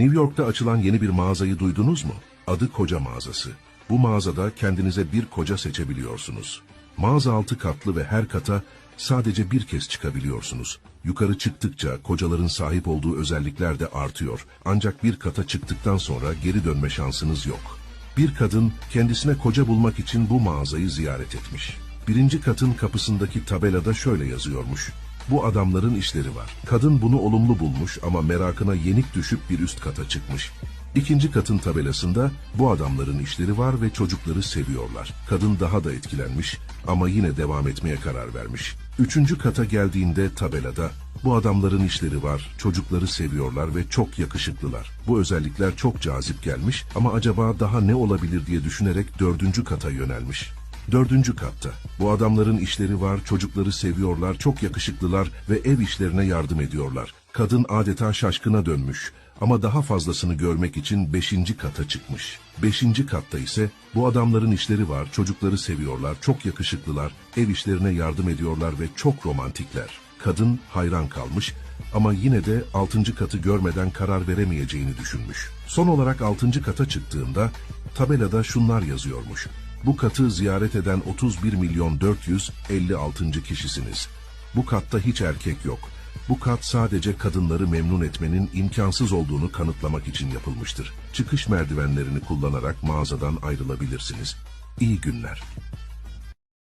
New York'ta açılan yeni bir mağazayı duydunuz mu? Adı Koca Mağazası. Bu mağazada kendinize bir koca seçebiliyorsunuz. Mağaza altı katlı ve her kata sadece bir kez çıkabiliyorsunuz. Yukarı çıktıkça kocaların sahip olduğu özellikler de artıyor. Ancak bir kata çıktıktan sonra geri dönme şansınız yok. Bir kadın kendisine koca bulmak için bu mağazayı ziyaret etmiş. Birinci katın kapısındaki tabelada şöyle yazıyormuş. Bu adamların işleri var. Kadın bunu olumlu bulmuş ama merakına yenik düşüp bir üst kata çıkmış. İkinci katın tabelasında bu adamların işleri var ve çocukları seviyorlar. Kadın daha da etkilenmiş ama yine devam etmeye karar vermiş. Üçüncü kata geldiğinde tabelada bu adamların işleri var, çocukları seviyorlar ve çok yakışıklılar. Bu özellikler çok cazip gelmiş ama acaba daha ne olabilir diye düşünerek dördüncü kata yönelmiş. Dördüncü katta. Bu adamların işleri var, çocukları seviyorlar, çok yakışıklılar ve ev işlerine yardım ediyorlar. Kadın adeta şaşkına dönmüş ama daha fazlasını görmek için beşinci kata çıkmış. Beşinci katta ise bu adamların işleri var, çocukları seviyorlar, çok yakışıklılar, ev işlerine yardım ediyorlar ve çok romantikler. Kadın hayran kalmış ama yine de altıncı katı görmeden karar veremeyeceğini düşünmüş. Son olarak altıncı kata çıktığında tabelada şunlar yazıyormuş. Bu katı ziyaret eden 31 milyon 456. kişisiniz. Bu katta hiç erkek yok. Bu kat sadece kadınları memnun etmenin imkansız olduğunu kanıtlamak için yapılmıştır. Çıkış merdivenlerini kullanarak mağazadan ayrılabilirsiniz. İyi günler.